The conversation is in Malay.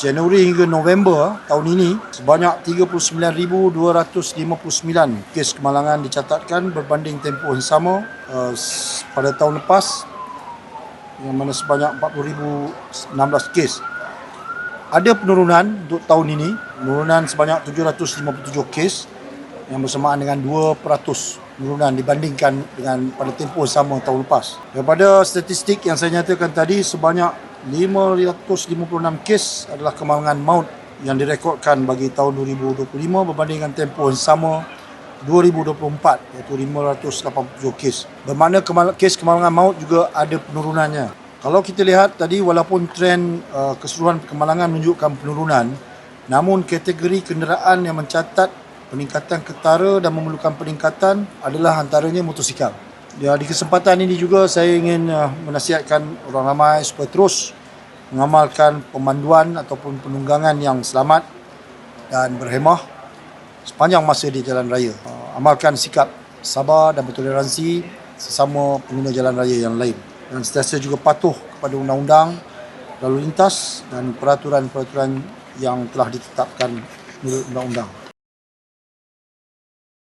Januari hingga November tahun ini sebanyak 39,259 kes kemalangan dicatatkan berbanding tempoh yang sama uh, pada tahun lepas yang mana sebanyak 40,016 kes. Ada penurunan untuk tahun ini, penurunan sebanyak 757 kes yang bersamaan dengan 2% penurunan dibandingkan dengan pada tempoh sama tahun lepas. Daripada statistik yang saya nyatakan tadi, sebanyak 556 kes adalah kemalangan maut yang direkodkan bagi tahun 2025 berbanding dengan tempoh yang sama 2024 iaitu 587 kes. Bermakna kes kemalangan maut juga ada penurunannya. Kalau kita lihat tadi walaupun trend uh, keseluruhan kemalangan menunjukkan penurunan namun kategori kenderaan yang mencatat peningkatan ketara dan memerlukan peningkatan adalah antaranya motosikal. Ya, di kesempatan ini juga saya ingin uh, menasihatkan orang ramai supaya terus mengamalkan pemanduan ataupun penunggangan yang selamat dan berhemah sepanjang masa di jalan raya. Uh, amalkan sikap sabar dan bertoleransi sesama pengguna jalan raya yang lain. Dan sentiasa juga patuh kepada undang-undang lalu lintas dan peraturan-peraturan yang telah ditetapkan menurut undang-undang.